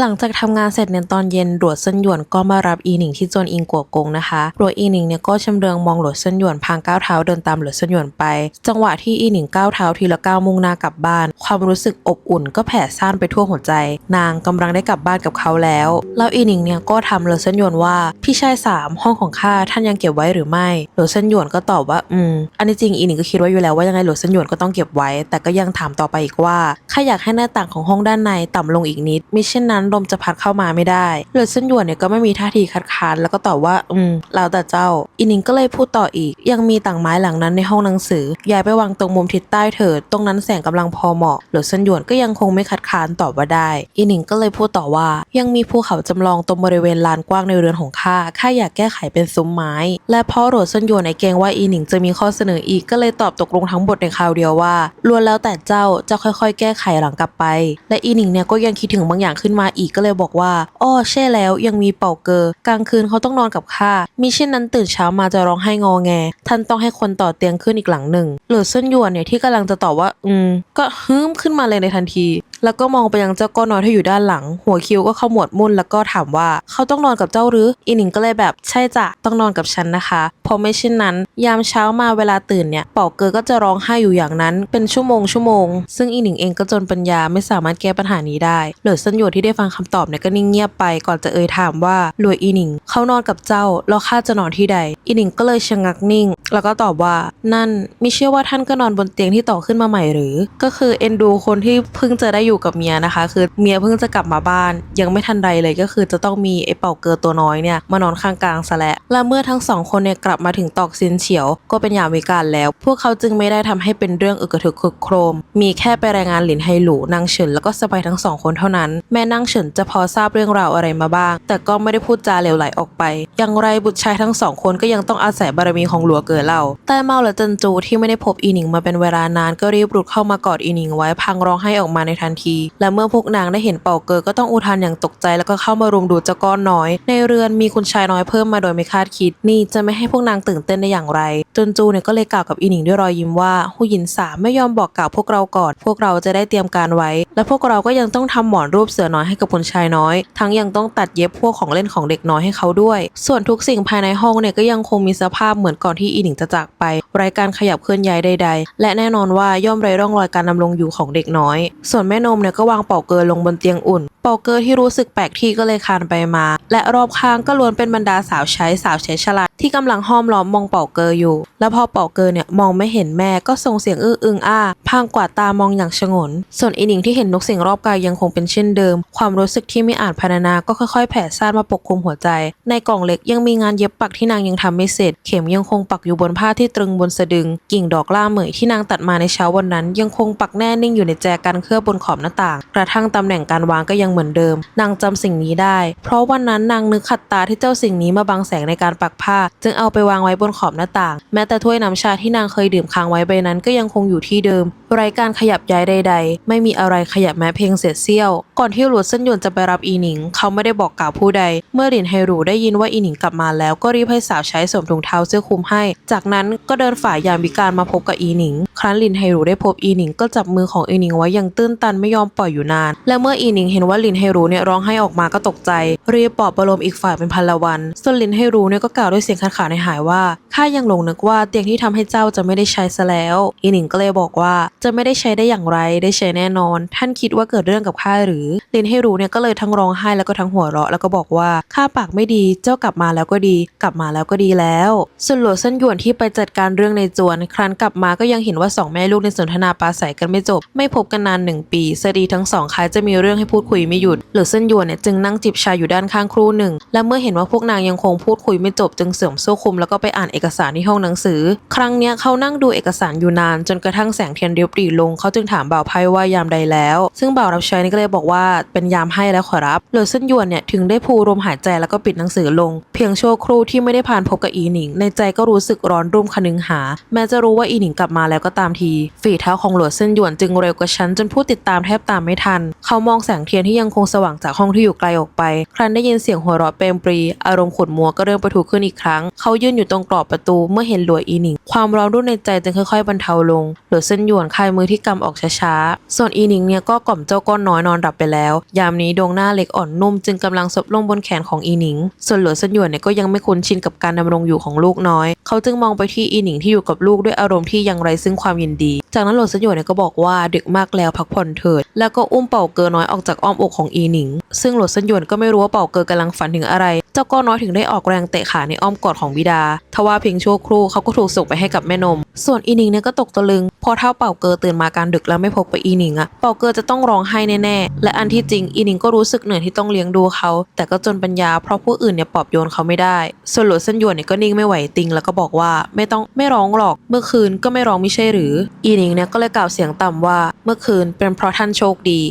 หลังจากทำงานเสร็จในตอนเย็นหลวดเซินหยวนก็มารับอีหนิงที่จวนอิงกัวกงนะคะหลวดอีหนิงเนี่ยก็ชำเลืองมองหลวดเซินหยวนพางก้าวเท้าเดินตามหลวดเซินหยวนไป จังหวะที่อีหนิงก้าวเท้าทีละก้าวมุ่งหน้ากลับบ้าน ความรู้สึกอบอุ่นก็แผ่ซ่านไปทั่วหัวใจ นางกำลังได้กลับบ้านกับเขาแล้วแล้วอีหนิงเนี่ยก็ถามหลวดเซินหยวนว่าพี่ชายสามห้องของข้าท่านยังเก็บไว้หรือไม่หลวดเซินหยวนก็ตอบว่าอืมอันนี้จริงอีหนิงก็คิดไว้อยู่แล้วว่ายังไงหลวดเซินหยวนก็ต้องเก็บไว้ แต่ก็ยังถามต่อไปอีกว่าข้าอยากให้หน้าต่างของห้องด้านในต่ำลงอีกนิดมิเช่นนั้นลมจะพัดเข้ามาไม่ได้หลวดเซินหยวนเนี่ยก็ไม่มีท่าทีคัดค้านแล้วก็ตอบว่า อืมแล้วแต่เจ้าอีนิงก็เลยพูดต่ออีก ยังมีต่างไม้หลังนั้นในห้องหนังสือย้ายไปวางตรงมุมทิศใต้เถิดตรงนั้นแสงกำลังพอเหมาะหลวดเซินหยวนก็ยังคงไม่คัดค้านตอบว่าได้อีนิงก็เลยพูดต่อว่า ยังมีภูเขาจำลองตรงบริเวณลานกว้างในเรือนของข้าข้าอยากแก้ไขเป็นซุ้มไม้ และเพราะหลวดเซินหยวนในเกรงว่าอีนิงจะมีข้อเสนออีกก็เลยตอบตกลงทั้งหมดในคราวเดียวว่าล้วนแล้วแต่เจ้าจะค่อยๆ แก้ไขหลังกลับไป และอีนิงเนี่ยก็ยังคิดถึงบางอย่างขึ้นมาอีกก็เลยบอกว่า อ้อใช่แล้วยังมีเป่าเกอกลางคืนเขาต้องนอนกับข้ามิเช่นนั้นตื่นเช้ามาจะร้องไห้งอแง ท่านต้องให้คนต่อเตียงขึ้นอีกหลังหนึ่งหรือเส้นยวนเนี่ยที่กำลังจะตอบว่า อืม ก็ฮึมขึ้นมาเลยในทันที แล้วก็มองไปยังเจ้าก้อนน้อยที่อยู่ด้านหลัง หัวคิ้วก็ขมวดมุ่นแล้วก็ถามว่าเขาต้องนอนกับเจ้าหรือ อีหนิงก็เลยแบบใช่จ้ะต้องนอนกับฉันนะคะเพราะไม่เช่นนั้น ยามเช้ามาเวลาตื่นเนี่ยเป่าเกอก็จะร้องไห้อยู่อย่างนั้น เป็นชั่วโมงชั่วโมง ซึ่งอีหนิงเองก็จนปัญญาไม่สามารถแก้ปัญหานี้ได้ เหลือเส้นยวนที่ได้ฟังคำตอบเนี่ยก็นิ่งเงียบไปก่อนจะเอ่ยถามว่าหลวยอีหนิงเขานอนกับเจ้าแล้วข้าจะนอนที่ใด อีหนิงก็เลยชะงักนิ่ง แล้วก็ตอบว่านั่นมิเชื่อว่าท่านก็นอนบนเตียงที่ต่อขึ้นมาใหม่หรือ ก็คือเอ็นดูคนที่เพิ่งจะได้อยู่กับเมียนะคะ คือเมียเพิ่งจะกลับมาบ้าน ยังไม่ทันใดเลยก็คือจะต้องมีไอ้เป่าเกอตัวน้อยเนี่ยมานอนข้างกลางซะแล และเมื่อทั้งสองคนเนี่ยกลับมาถึงตอกซินเฉียว ก็เป็นยามวิกาลแล้ว พวกเขาจึงไม่ได้ทำให้เป็นเรื่องอึกระทึกคึกโครม มีแค่ไปรายงานหลินไฮหลูนางเฉินแล้วก็สบายทั้งสองคนเท่านั้น แม่นางเฉินจะพอทราบเรื่องราวอะไรมาบ้าง แต่ก็ไม่ได้พูดจาเลวไหลออกไป อย่างไรบุตรชายทั้งสองคนก็ยังต้องอาศัยบารมีของหลัวเก๋อเล่า แต่เมาและจันจูที่ไม่ได้พบอีหนิงมาเป็นเวลานานก็รีบรุดเข้ามากอดอีหนิงไว้พังร้องไห้ออกมาในทันที และเมื่อพวกนางได้เห็นเป่าเกอก็ต้องอุทานอย่างตกใจแล้วก็เข้ามารุมดูเจ้าก้อนน้อย ในเรือนมีคุณชายน้อยเพิ่มมาโดยไม่คาดคิดนี่จะไม่ให้พวกนางตื่นเต้นได้อย่างไร จนจูเนี่ยก็เลยกล่าวกับอีหนิงด้วยรอยยิ้มว่าหูหยินสามไม่ยอมบอกกล่าวพวกเราก่อน พวกเราจะได้เตรียมการไว้ และพวกเราก็ยังต้องทำหมอนรูปเสือน้อยให้กับคุณชายน้อย ทั้งยังต้องตัดเย็บพวกของเล่นของเด็กน้อยให้เขาด้วย ส่วนทุกสิ่งภายในห้องเนี่ยก็ยังคงมีสภาพเหมือนก่อนที่อีหนิงจะจากไปไร้การขยับเคลื่อนย้ายใด ๆ และแน่นอนว่าย่อมไร้ร่องรอยการดำรงอยู่ของเด็กน้อย ส่วนแม่นมเนี่ยก็วางเป่าเกลือลงบนเตียงอุ่น ป่าเกอร์ที่รู้สึกแปลกที่ก็เลยคานไปมา และรอบข้างก็ล้วนเป็นบรรดาสาวใช้สาวใช้ฉลาดที่กำลังห้อมล้อมมองเป่าเกอร์อยู่ แล้วพอเป่าเกอร์เนี่ยมองไม่เห็นแม่ก็ส่งเสียงอื้ออึงอ้าพางกวาดตามองอย่างชงน ส่วนอีหนิงที่เห็นนกสิ่งรอบกายยังคงเป็นเช่นเดิม ความรู้สึกที่ไม่อาจพรรณนาก็ค่อยๆ แผ่ซ่านมาปกคลุมหัวใจ ในกล่องเล็กยังมีงานเย็บปักที่นางยังทำไม่เสร็จ เข็มยังคงปักอยู่บนผ้าที่ตรึงบนสะดึง กิ่งดอกล่าเหมยที่นางตัดมาในเช้าวันนั้น ยังคงปักแน่นิ่งอยู่ในแจกันเคลือบบนขอบหน้าต่าง กระทั่งตำแหน่งการวางก็ยังเหมือนเดิม นางจำสิ่งนี้ได้ เพราะวันนั้นนางนึกขัดตาที่เจ้าสิ่งนี้มาบังแสงในการปักผ้า จึงเอาไปวางไว้บนขอบหน้าต่าง แม้แต่ถ้วยน้ำชาที่นางเคยดื่มค้างไว้ใบนั้นก็ยังคงอยู่ที่เดิมไร้การขยับย้ายใด ๆ ไม่มีอะไรขยับแม้เพียงเศษเสี้ยว ก่อนที่หลวดเส้นหยวนจะไปรับอีหนิง เขาไม่ได้บอกกล่าวผู้ใด เมื่อหลินไฮรูได้ยินว่าอีหนิงกลับมาแล้วก็รีบให้สาวใช้สวมถุงเท้าเสื้อคลุมให้ จากนั้นก็เดินฝ่ายยามวิการมาพบกับอีหนิง ครั้นลินไฮรูได้พบอีหนิงก็จับมือของอีหนิงไว้อย่างตื้นตันไม่ยอมปล่อยอยู่นาน และเมื่ออีหนิงเห็นว่าลินไฮรูเนี่ยร้องไห้ออกมาก็ตกใจ รีบปลอบประโลมอีกฝ่ายเป็นพันละวัน ส่วนลินไฮรูเนี่ยก็กล่าวด้วยเสียงขาดขาดในหายว่าข้ายังหลงนึกว่าเตียงที่ทำให้เจ้าจะไม่ได้ใช้ซะแล้ว อีหนิงก็เลยบอกว่าจะไม่ได้ใช้ได้อย่างไรได้ใช้แน่นอน ท่านคิดว่าเกิดเรื่องกับข้าหรือลินไฮรูเนี่ยก็เลยทั้งร้องไห้แล้วก็ทั้งหัวเราะแล้วก็บอกว่าข้าปากไม่ดีเจ้ากลับมาแล้วก็ดี กลับมาแล้วก็ดีแล้วส่วนหลวงเส้นหยวนที่ไปจัดการเรื่องในจวน ครั้นกลับมาก็ยังเห็นว่าสองแม่ลูกในสนทนาปราศัยกันไม่จบ ไม่พบกันนานหนึ่งปีสดีทั้งสองคล้ายจะมีเรื่องให้พูดคุยไม่หยุดหรือเส้นยวนเนี่ยจึงนั่งจิบชาอยู่ด้านข้างครู่หนึ่ง และเมื่อเห็นว่าพวกนางยังคงพูดคุยไม่จบจึงเสื่อมโซ่คุมแล้วก็ไปอ่านเอกสารที่ห้องหนังสือ ครั้งเนี้ยเขานั่งดูเอกสารอยู่นาน จนกระทั่งแสงเทียนเรียบรีลงเขาจึงถามบ่าวไพ่ว่ายามใดแล้ว ซึ่งบ่าวรับใช้นี่ก็เลยบอกว่าเป็นยามให้แล้วขอรับเหลือเส้นยวนเนี่ยถึงได้พูลมหายใจแล้วก็ปิดหนังสือลง เพียงชั่วครู่ที่ไม่ได้ผ่านพบกับอีหนิง ในใจก็รู้สึกร้อนรุ่มคนึงหา แม้จะรู้ว่าอีหนิงกลับมาแล้วก็ตามที ฝีเท้าของหลวดเส้นหยวนจึงเร็วกว่าฉันจนผู้ติดตามแทบตามไม่ทัน เขามองแสงเทียนที่ยังคงสว่างจากห้องที่อยู่ไกลออกไป ครั้นได้ยินเสียงหัวเราะเปรมปรี อารมณ์ขุ่นมัวก็เริ่มประทุขึ้นอีกครั้ง เขายืนอยู่ตรงกรอบประตูเมื่อเห็นหลวดอีหนิงความร้อนรุ่นในใจจึงค่อยๆบรรเทาลงเหลือเส้นหยวนคลายมือที่กำออกช้าๆ ส่วนอีนิงเนี่ยก็กล่อมเจ้าก้อนน้อยนอนหลับไปแล้ว ยามนี้ดวงหน้าเล็กอ่อนนุ่มจึงกำลังซบลงบนแขนของอีนิง ส่วนเหลือเส้นหยวนเนี่ยก็ยังไม่คุ้นชินกับการดำรงอยู่ของลูกน้อย เขาจึงมองไปที่อีนิงที่อยู่กับลูกด้วยอารมณ์ที่ยังไร้ซึ่งความยินดีจากนั้นหลวงเสนหยวนเนี่ยก็บอกว่าดึกมากแล้วพักผ่อนเถิด แล้วก็อุ้มเป่าเกอน้อยออกจากอ้อมอกของอีหนิง ซึ่งหลวงเสนหยวนก็ไม่รู้ว่าเป่าเกอกำลังฝันถึงอะไร เจ้าก้อน้อยถึงได้ออกแรงเตะขาในอ้อมกอดของบิดา ทว่าเพียงชั่วครู่เขาก็ถูกส่งไปให้กับแม่นม ส่วนอีหนิงเนี่ยก็ตกตะลึง พอเท่าเป่าเกอตื่นมากลางดึกแล้วไม่พบไปอีหนิงอะเป่าเกอจะต้องร้องไห้แน่ๆ และอันที่จริงอีหนิงก็รู้สึกเหนื่อยที่ต้องเลี้ยงดูเขา แต่ก็จนปัญญาเพราะผู้อื่นเนี่ยปลอบโยนเขาไม่ได้ส่วนหลวเส้นหยวนเนี่ยก็นิ่งไม่ไหวติงแล้วก็บอกว่าไม่ต้องไม่ร้องหรอก เมื่อคืนก็ไม่ร้องไม่ใช่หรือ อีหนิงเนี่ยก็เลยกล่าวเสียงต่ำว่า เมื่อคืนเป็นเพราะท่านโชคดี